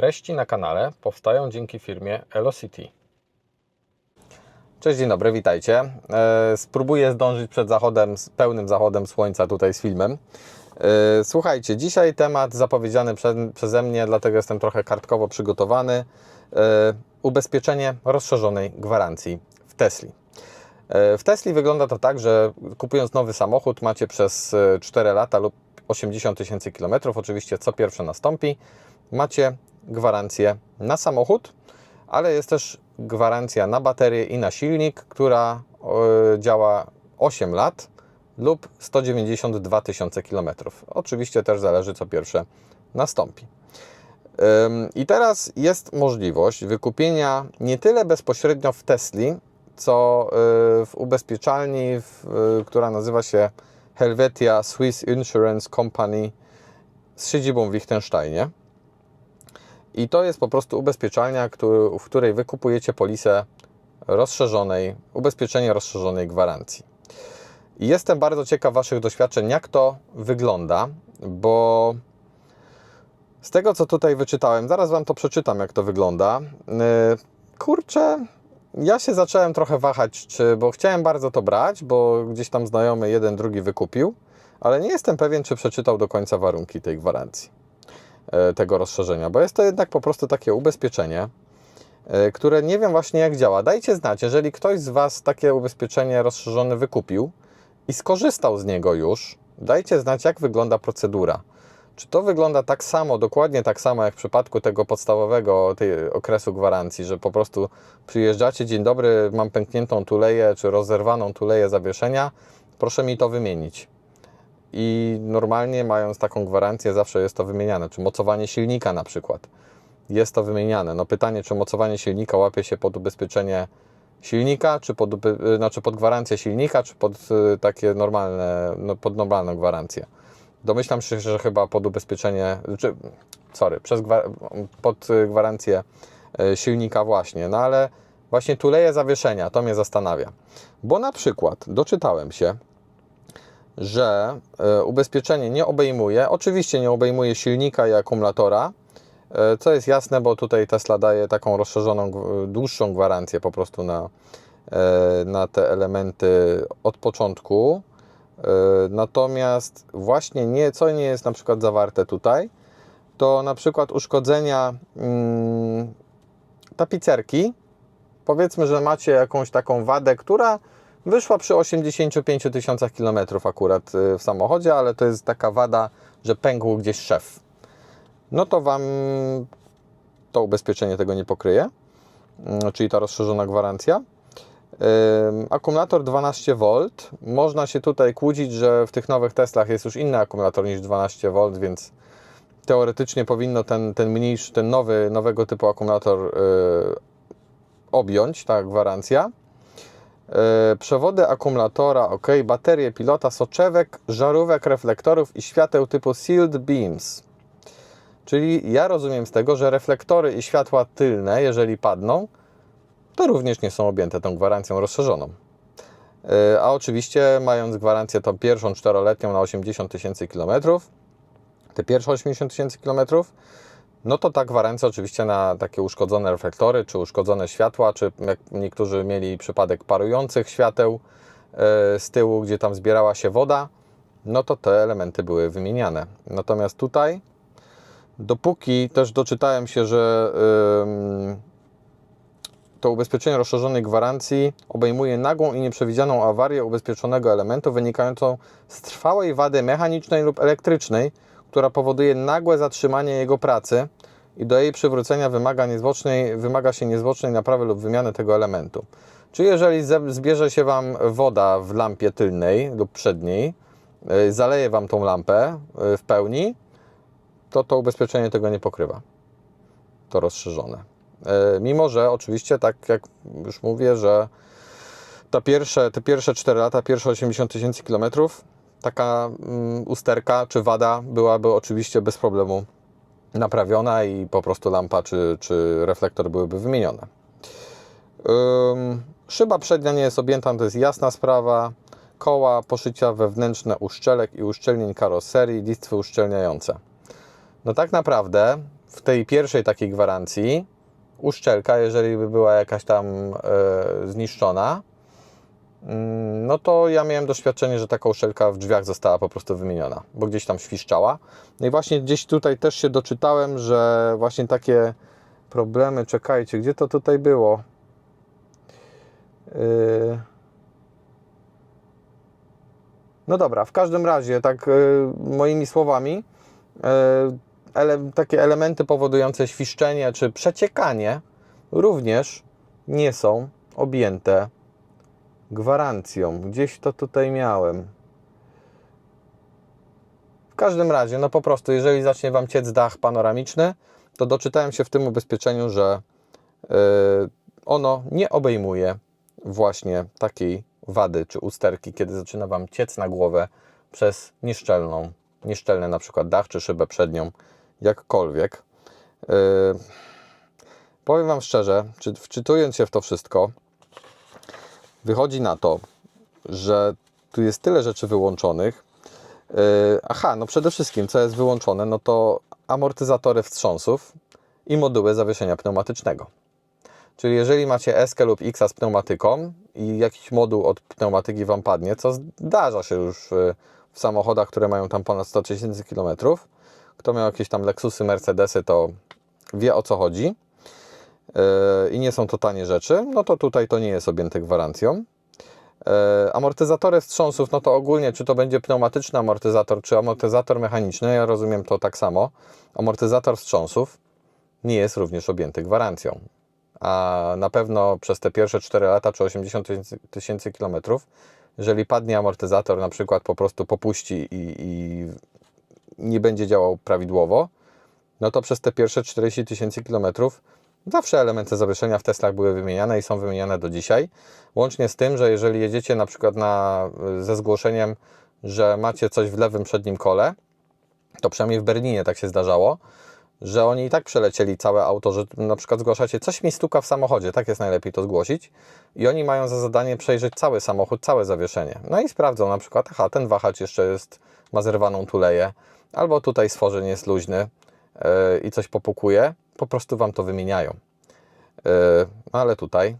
Treści na kanale powstają dzięki firmie Elocity. Cześć, dzień dobry, witajcie. E, Spróbuję zdążyć przed zachodem, z pełnym zachodem słońca tutaj z filmem. E, Słuchajcie, dzisiaj temat zapowiedziany prze, przeze mnie, dlatego jestem trochę kartkowo przygotowany. E, Ubezpieczenie rozszerzonej gwarancji w Tesli. W Tesli wygląda to tak, że kupując nowy samochód macie przez e, 4 lata lub 80 tysięcy kilometrów, oczywiście co pierwsze nastąpi, macie gwarancję na samochód, ale jest też gwarancja na baterię i na silnik, która e, działa 8 lat lub 192 tysiące kilometrów. Oczywiście też zależy co pierwsze nastąpi. I teraz jest możliwość wykupienia nie tyle bezpośrednio w Tesli, co y, w ubezpieczalni, y, która nazywa się Helvetia Swiss Insurance Company z siedzibą w Liechtensteinie. I to jest po prostu ubezpieczalnia, w której wykupujecie polisę rozszerzonej, ubezpieczenie rozszerzonej gwarancji. I jestem bardzo ciekaw Waszych doświadczeń, jak to wygląda, bo z tego, co tutaj wyczytałem, zaraz Wam to przeczytam, jak to wygląda. Yy, Kurczę, ja się zacząłem trochę wahać, czy, bo chciałem bardzo to brać, bo gdzieś tam znajomy jeden, drugi wykupił, ale nie jestem pewien, czy przeczytał do końca warunki tej gwarancji, tego rozszerzenia, bo jest to jednak po prostu takie ubezpieczenie, e, które nie wiem właśnie jak działa. Dajcie znać, jeżeli ktoś z Was takie ubezpieczenie rozszerzone wykupił i skorzystał z niego już, dajcie znać, jak wygląda procedura. Czy to wygląda tak samo, dokładnie tak samo jak w przypadku tego podstawowego tej okresu gwarancji, że po prostu przyjeżdżacie, dzień dobry, mam pękniętą tuleję czy rozerwaną tuleję zawieszenia, proszę mi to wymienić. I normalnie mając taką gwarancję zawsze jest to wymieniane, czy mocowanie silnika na przykład. Jest to wymieniane. No pytanie, czy mocowanie silnika łapie się pod ubezpieczenie silnika, czy pod, uby- znaczy pod gwarancję silnika, czy pod y, takie normalne, no pod normalną gwarancję. Domyślam się, że chyba pod ubezpieczenie, czy, sorry, przez pod y, gwarancję y, silnika właśnie, no ale właśnie tuleje zawieszenia, to mnie zastanawia. Bo na przykład doczytałem się, że y, ubezpieczenie nie obejmuje, oczywiście nie obejmuje silnika i akumulatora, y, co jest jasne, bo tutaj Tesla daje taką rozszerzoną, dłuższą gwarancję po prostu na, y, na te elementy od początku. Natomiast właśnie nie, co nie jest na przykład zawarte tutaj, to na przykład uszkodzenia mm, tapicerki. Powiedzmy, że macie jakąś taką wadę, która wyszła przy 85 tysiącach kilometrów akurat y, w samochodzie, ale to jest taka wada, że pękł gdzieś szef. No to Wam to ubezpieczenie tego nie pokryje, mm, czyli ta rozszerzona gwarancja. Akumulator 12V. Można się tutaj kłócić, że w tych nowych Teslach jest już inny akumulator niż 12V, więc teoretycznie powinno ten, ten mniejszy, ten nowy, nowego typu akumulator y, objąć, ta gwarancja. Y, przewody akumulatora, ok, baterie pilota, soczewek, żarówek, reflektorów i świateł typu sealed beams. Czyli ja rozumiem z tego, że reflektory i światła tylne, jeżeli padną, to również nie są objęte tą gwarancją rozszerzoną. Yy, A oczywiście, mając gwarancję tą pierwszą czteroletnią na 80 tysięcy kilometrów, te pierwsze 80 tysięcy kilometrów, no to ta gwarancja oczywiście na takie uszkodzone reflektory, czy uszkodzone światła, czy jak niektórzy mieli przypadek parujących świateł yy, z tyłu, gdzie tam zbierała się woda, no to te elementy były wymieniane. Natomiast tutaj, dopóki też doczytałem się, że to ubezpieczenie rozszerzonej gwarancji obejmuje nagłą i nieprzewidzianą awarię ubezpieczonego elementu wynikającą z trwałej wady mechanicznej lub elektrycznej, która powoduje nagłe zatrzymanie jego pracy i do jej przywrócenia wymaga, niezwłocznej, wymaga się niezwłocznej naprawy lub wymiany tego elementu. Czyli jeżeli ze- zbierze się Wam woda w lampie tylnej lub przedniej, yy, zaleje Wam tą lampę yy, w pełni, to to ubezpieczenie tego nie pokrywa. To rozszerzone. E, Mimo, że oczywiście, tak jak już mówię, że ta pierwsze, te pierwsze 4 lata, pierwsze 80 tysięcy kilometrów, taka mm, usterka czy wada byłaby oczywiście bez problemu naprawiona i po prostu lampa czy, czy reflektor byłyby wymienione. Ym, szyba przednia nie jest objęta, to jest jasna sprawa. Koła, poszycia wewnętrzne uszczelek i uszczelnień karoserii, listwy uszczelniające. No tak naprawdę w tej pierwszej takiej gwarancji uszczelka, jeżeli by była jakaś tam e, zniszczona, no to ja miałem doświadczenie, że taka uszczelka w drzwiach została po prostu wymieniona, bo gdzieś tam świszczała. No i właśnie gdzieś tutaj też się doczytałem, że właśnie takie problemy, czekajcie, gdzie to tutaj było? Yy... No dobra, w każdym razie, tak yy, moimi słowami, yy, ele, takie elementy powodujące świszczenie czy przeciekanie również nie są objęte gwarancją. Gdzieś to tutaj miałem. W każdym razie, no po prostu, jeżeli zacznie Wam ciec dach panoramiczny, to doczytałem się w tym ubezpieczeniu, że yy, ono nie obejmuje właśnie takiej wady czy usterki, kiedy zaczyna Wam ciec na głowę przez nieszczelną, nieszczelny na przykład dach czy szybę przednią, jakkolwiek. Yy, powiem Wam szczerze, czy, wczytując się w to wszystko, wychodzi na to, że tu jest tyle rzeczy wyłączonych. Yy, aha, no przede wszystkim, co jest wyłączone, no to amortyzatory wstrząsów i moduły zawieszenia pneumatycznego. Czyli jeżeli macie S lub X z pneumatyką i jakiś moduł od pneumatyki Wam padnie, co zdarza się już w, w samochodach, które mają tam ponad 100 tysięcy kilometrów, kto miał jakieś tam Lexusy, Mercedesy, to wie o co chodzi i nie są to tanie rzeczy, no to tutaj to nie jest objęte gwarancją. Yy, amortyzatory wstrząsów, no to ogólnie, czy to będzie pneumatyczny amortyzator, czy amortyzator mechaniczny, ja rozumiem to tak samo. Amortyzator wstrząsów nie jest również objęty gwarancją. A na pewno przez te pierwsze 4 lata, czy 80 tysięcy kilometrów, jeżeli padnie amortyzator, na przykład po prostu popuści i, i nie będzie działał prawidłowo, no to przez te pierwsze 40 tysięcy kilometrów zawsze elementy zawieszenia w Teslach były wymieniane i są wymieniane do dzisiaj. Łącznie z tym, że jeżeli jedziecie na przykład na, ze zgłoszeniem, że macie coś w lewym przednim kole, to przynajmniej w Berlinie tak się zdarzało, że oni i tak przelecieli całe auto, że na przykład zgłaszacie, coś mi stuka w samochodzie, tak jest najlepiej to zgłosić i oni mają za zadanie przejrzeć cały samochód, całe zawieszenie. No i sprawdzą na przykład, aha, ten wahacz jeszcze jest, ma zerwaną tuleję, albo tutaj stworzeń jest luźny yy, i coś popukuje, po prostu Wam to wymieniają. Yy, ale tutaj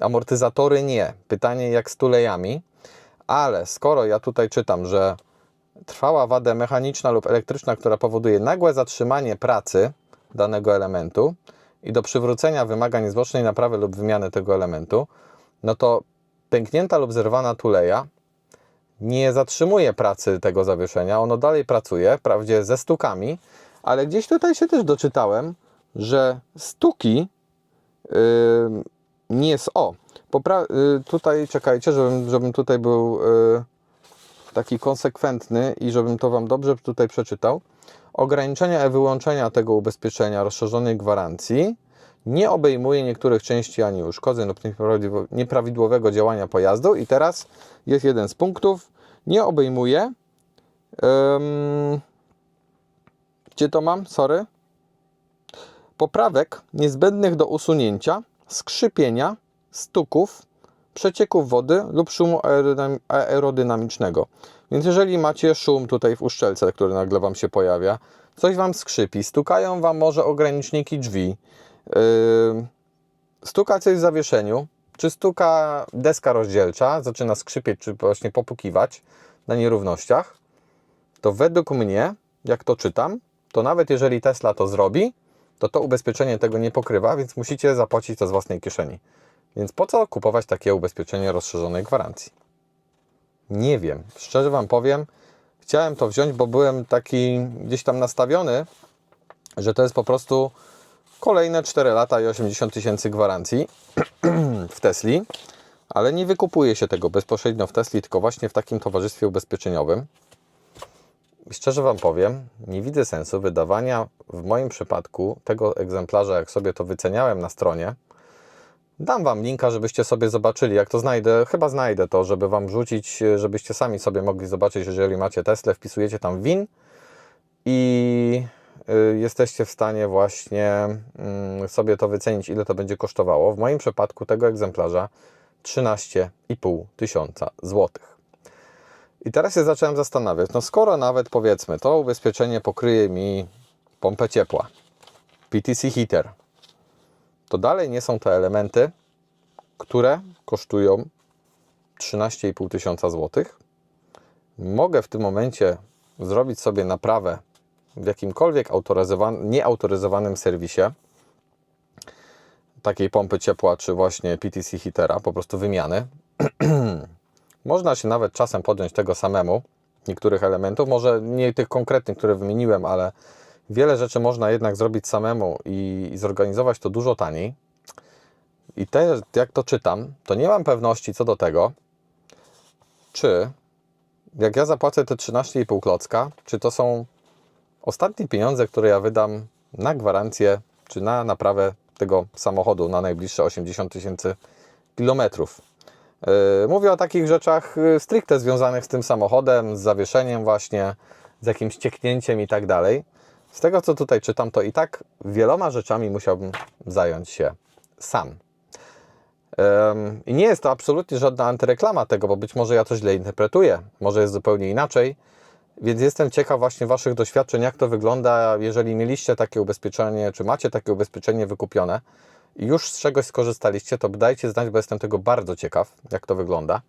amortyzatory nie. Pytanie jak z tulejami, ale skoro ja tutaj czytam, że trwała wada mechaniczna lub elektryczna, która powoduje nagłe zatrzymanie pracy danego elementu i do przywrócenia wymagań niezwłocznej naprawy lub wymiany tego elementu, no to pęknięta lub zerwana tuleja nie zatrzymuje pracy tego zawieszenia, ono dalej pracuje, wprawdzie ze stukami, ale gdzieś tutaj się też doczytałem, że stuki yy, nie jest o. Popra- yy, tutaj czekajcie, żebym, żebym tutaj był yy, taki konsekwentny i żebym to Wam dobrze tutaj przeczytał. Ograniczenia i wyłączenia tego ubezpieczenia rozszerzonej gwarancji nie obejmuje niektórych części ani uszkodzeń lub nieprawidłowego działania pojazdu. I teraz jest jeden z punktów. Nie obejmuje. Gdzie to mam? Sorry. Poprawek niezbędnych do usunięcia, skrzypienia, stuków, przecieków wody lub szumu aerodynamicznego. Więc jeżeli macie szum tutaj w uszczelce, który nagle Wam się pojawia, coś Wam skrzypi, stukają Wam może ograniczniki drzwi, yy, stuka coś w zawieszeniu, czy stuka deska rozdzielcza, zaczyna skrzypieć, czy właśnie popukiwać na nierównościach, to według mnie, jak to czytam, to nawet jeżeli Tesla to zrobi, to to ubezpieczenie tego nie pokrywa, więc musicie zapłacić to z własnej kieszeni. Więc po co kupować takie ubezpieczenie rozszerzonej gwarancji? Nie wiem. Szczerze Wam powiem, chciałem to wziąć, bo byłem taki gdzieś tam nastawiony, że to jest po prostu kolejne 4 lata i 80 tysięcy gwarancji w Tesli, ale nie wykupuje się tego bezpośrednio w Tesli, tylko właśnie w takim towarzystwie ubezpieczeniowym. Szczerze Wam powiem, nie widzę sensu wydawania w moim przypadku tego egzemplarza, jak sobie to wyceniałem na stronie, Dam Wam linka, żebyście sobie zobaczyli, jak to znajdę. Chyba znajdę to, żeby Wam wrzucić, żebyście sami sobie mogli zobaczyć, jeżeli macie Tesla, wpisujecie tam WIN i y, jesteście w stanie właśnie mm, sobie to wycenić, ile to będzie kosztowało. W moim przypadku tego egzemplarza 13,5 tysiąca złotych. I teraz się zacząłem zastanawiać, no skoro nawet powiedzmy to ubezpieczenie pokryje mi pompę ciepła, PTC heater, to dalej nie są to elementy, które kosztują 13,5 tysiąca złotych. Mogę w tym momencie zrobić sobie naprawę w jakimkolwiek autoryzowanym, nieautoryzowanym serwisie takiej pompy ciepła, czy właśnie PTC heatera, po prostu wymiany. Można się nawet czasem podjąć tego samemu, niektórych elementów, może nie tych konkretnych, które wymieniłem, ale wiele rzeczy można jednak zrobić samemu i, i zorganizować to dużo taniej. I te, jak to czytam, to nie mam pewności co do tego, czy jak ja zapłacę te 13,5 klocka, czy to są ostatnie pieniądze, które ja wydam na gwarancję, czy na naprawę tego samochodu na najbliższe 80 tysięcy kilometrów. Yy, Mówię o takich rzeczach yy, stricte związanych z tym samochodem, z zawieszeniem właśnie, z jakimś cieknięciem i tak dalej. Z tego co tutaj czytam, to i tak wieloma rzeczami musiałbym zająć się sam. I nie jest to absolutnie żadna antyreklama tego, bo być może ja to źle interpretuję, może jest zupełnie inaczej. Więc jestem ciekaw właśnie Waszych doświadczeń, jak to wygląda, jeżeli mieliście takie ubezpieczenie, czy macie takie ubezpieczenie wykupione już z czegoś skorzystaliście, to dajcie znać, bo jestem tego bardzo ciekaw, jak to wygląda.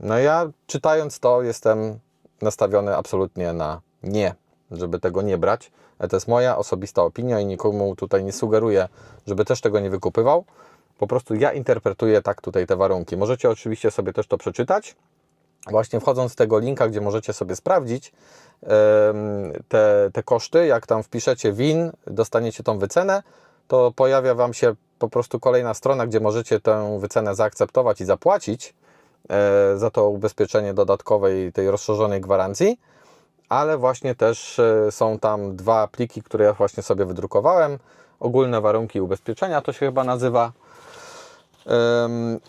No ja czytając to jestem nastawiony absolutnie na nie, żeby tego nie brać. Ale to jest moja osobista opinia i nikomu tutaj nie sugeruję, żeby też tego nie wykupywał. Po prostu ja interpretuję tak tutaj te warunki. Możecie oczywiście sobie też to przeczytać. Właśnie wchodząc z tego linka, gdzie możecie sobie sprawdzić te, te koszty, jak tam wpiszecie WIN, dostaniecie tą wycenę, to pojawia Wam się po prostu kolejna strona, gdzie możecie tę wycenę zaakceptować i zapłacić e, za to ubezpieczenie dodatkowej, tej rozszerzonej gwarancji, ale właśnie też e, są tam dwa pliki, które ja właśnie sobie wydrukowałem. Ogólne warunki ubezpieczenia to się chyba nazywa.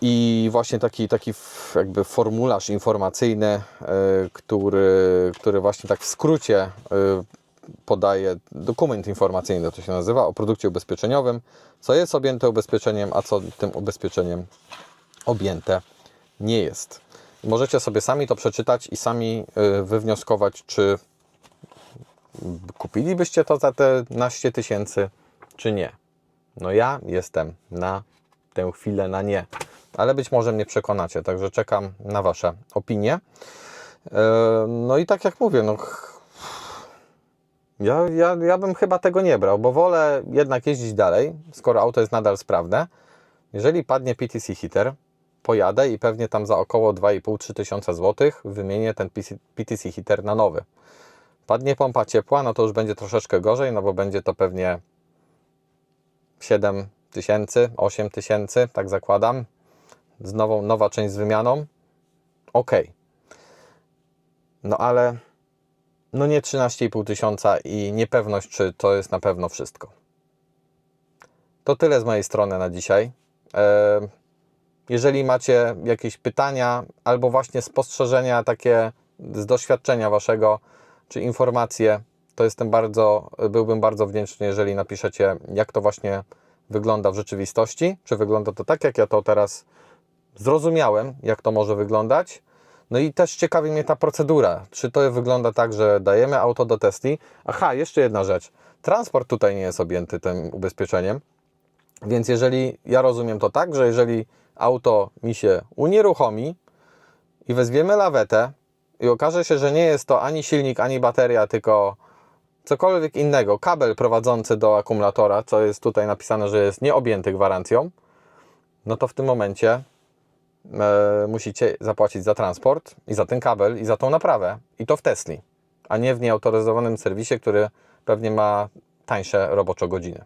I właśnie taki, taki jakby formularz informacyjny, y, który, który właśnie tak w skrócie podaje dokument informacyjny, to się nazywa, o produkcie ubezpieczeniowym, co jest objęte ubezpieczeniem, a co tym ubezpieczeniem objęte nie jest. Możecie sobie sami to przeczytać i sami y, wywnioskować, czy kupilibyście to za te naście tysięcy, czy nie. No ja jestem na tę chwilę na nie, ale być może mnie przekonacie, także czekam na Wasze opinie. E, No i tak jak mówię, no ja, ja, ja bym chyba tego nie brał, bo wolę jednak jeździć dalej, skoro auto jest nadal sprawne. Jeżeli padnie PTC heater, pojadę i pewnie tam za około 2,5-3 tysiąca złotych wymienię ten PTC heater na nowy. Padnie pompa ciepła, no to już będzie troszeczkę gorzej, no bo będzie to pewnie 7 tysięcy, 8 tysięcy, tak zakładam. Z nową, nowa część z wymianą. Ok. No ale no nie 13,5 tysiąca i niepewność, czy to jest na pewno wszystko. To tyle z mojej strony na dzisiaj. Jeżeli macie jakieś pytania albo właśnie spostrzeżenia takie z doświadczenia waszego, czy informacje, to jestem bardzo, byłbym bardzo wdzięczny, jeżeli napiszecie, jak to właśnie wygląda w rzeczywistości, czy wygląda to tak, jak ja to teraz zrozumiałem, jak to może wyglądać. No i też ciekawi mnie ta procedura. Czy to wygląda tak, że dajemy auto do Tesli? Aha, jeszcze jedna rzecz. Transport tutaj nie jest objęty tym ubezpieczeniem. Więc jeżeli ja rozumiem to tak, że jeżeli auto mi się unieruchomi i wezwiemy lawetę i okaże się, że nie jest to ani silnik, ani bateria, tylko cokolwiek innego, kabel prowadzący do akumulatora, co jest tutaj napisane, że jest nieobjęty gwarancją, no to w tym momencie musicie zapłacić za transport i za ten kabel i za tą naprawę. I to w Tesli, a nie w nieautoryzowanym serwisie, który pewnie ma tańsze roboczo godziny.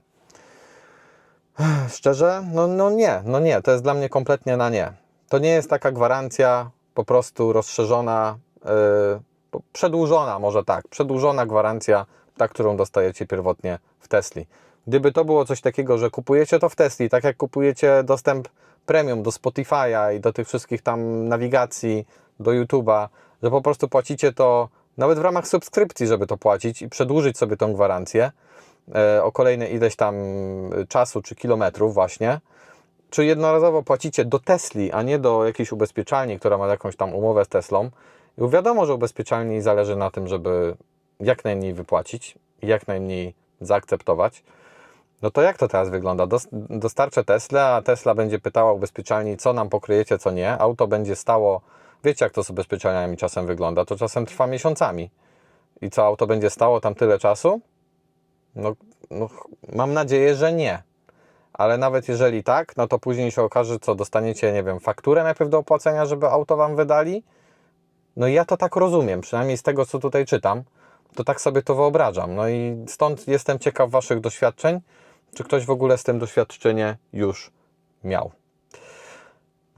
Szczerze? No, no nie, no nie, to jest dla mnie kompletnie na nie. To nie jest taka gwarancja po prostu rozszerzona, yy, przedłużona, może tak, przedłużona gwarancja, ta, którą dostajecie pierwotnie w Tesli. Gdyby to było coś takiego, że kupujecie to w Tesli, tak jak kupujecie dostęp premium do Spotify'a i do tych wszystkich tam nawigacji, do YouTube'a, że po prostu płacicie to nawet w ramach subskrypcji, żeby to płacić i przedłużyć sobie tą gwarancję e, o kolejne ileś tam e, czasu czy kilometrów właśnie, czy jednorazowo płacicie do Tesli, a nie do jakiejś ubezpieczalni, która ma jakąś tam umowę z Teslą. I wiadomo, że ubezpieczalni zależy na tym, żeby jak najmniej wypłacić jak najmniej zaakceptować. No to jak to teraz wygląda? Dos- Dostarczę Tesla, a Tesla będzie pytała ubezpieczalni, co nam pokryjecie, co nie. Auto będzie stało, wiecie jak to z ubezpieczalniami czasem wygląda, to czasem trwa miesiącami. I co, auto będzie stało tam tyle czasu? No, no mam nadzieję, że nie. Ale nawet jeżeli tak, no to później się okaże, co dostaniecie, nie wiem, fakturę najpierw do opłacenia, żeby auto wam wydali. No ja to tak rozumiem, przynajmniej z tego, co tutaj czytam, to tak sobie to wyobrażam. No i stąd jestem ciekaw waszych doświadczeń, czy ktoś w ogóle z tym doświadczenie już miał.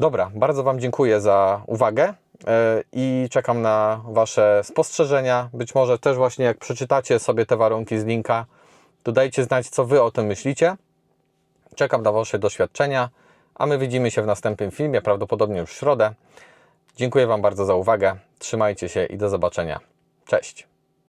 Dobra, bardzo Wam dziękuję za uwagę e, i czekam na Wasze spostrzeżenia. Być może też właśnie jak przeczytacie sobie te warunki z linka, to dajcie znać, co Wy o tym myślicie. Czekam na Wasze doświadczenia, a my widzimy się w następnym filmie, prawdopodobnie już w środę. Dziękuję Wam bardzo za uwagę. Trzymajcie się i do zobaczenia. Cześć.